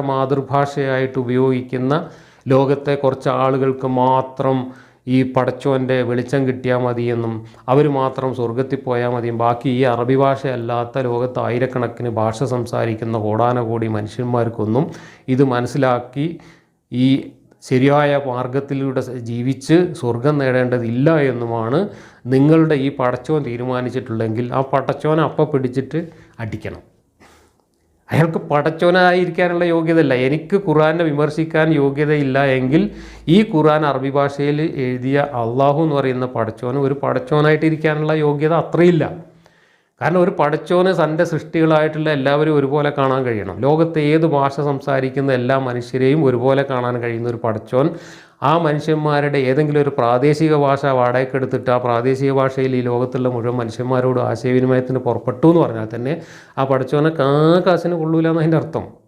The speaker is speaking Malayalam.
മാതൃഭാഷയായിട്ട് ഉപയോഗിക്കുന്ന ലോകത്തെ കുറച്ച് ആളുകൾക്ക് മാത്രം ഈ പടച്ചോന്റെ വെളിച്ചം കിട്ടിയാൽ മതിയെന്നും അവർ മാത്രം സ്വർഗത്തിൽ പോയാൽ മതിയും ബാക്കി ഈ അറബി ഭാഷയല്ലാത്ത ലോകത്ത് ആയിരക്കണക്കിന് ഭാഷ സംസാരിക്കുന്ന കോടാനകോടി മനുഷ്യന്മാർക്കൊന്നും ഇത് മനസ്സിലാക്കി ഈ ശരിയായ മാർഗത്തിലൂടെ ജീവിച്ച് സ്വർഗം നേടേണ്ടതില്ല എന്നുമാണ് നിങ്ങളുടെ ഈ പടച്ചോൻ തീരുമാനിച്ചിട്ടുള്ളെങ്കിൽ ആ പടച്ചോനെ അപ്പം പിടിച്ചിട്ട് അടിക്കണം. അയാൾക്ക് പടച്ചോനായിരിക്കാനുള്ള യോഗ്യതയല്ല. എനിക്ക് ഖുറാനെ വിമർശിക്കാൻ യോഗ്യതയില്ല എങ്കിൽ ഈ ഖുറാൻ അറബി ഭാഷയിൽ എഴുതിയ അള്ളാഹു എന്ന് പറയുന്ന പടച്ചോന് ഒരു പടച്ചോനായിട്ട് ഇരിക്കാനുള്ള യോഗ്യത അത്രയില്ല. കാരണം ഒരു പടച്ചോന് തന്റെ സൃഷ്ടികളായിട്ടുള്ള എല്ലാവരും ഒരുപോലെ കാണാൻ കഴിയണം. ലോകത്തെ ഏത് ഭാഷ സംസാരിക്കുന്ന എല്ലാ മനുഷ്യരെയും ഒരുപോലെ കാണാൻ കഴിയുന്ന ഒരു പടച്ചോൻ ആ മനുഷ്യന്മാരുടെ ഏതെങ്കിലും ഒരു പ്രാദേശിക ഭാഷ വാടകയ്ക്കെടുത്തിട്ട് ആ പ്രാദേശിക ഭാഷയിൽ ഈ ലോകത്തുള്ള മുഴുവൻ മനുഷ്യന്മാരോട് ആശയവിനിമയത്തിന് പുറപ്പെട്ടു എന്ന് പറഞ്ഞാൽ തന്നെ ആ പഠിച്ചവനെ കാക്കാശിന് കൊള്ളൂല അർത്ഥം.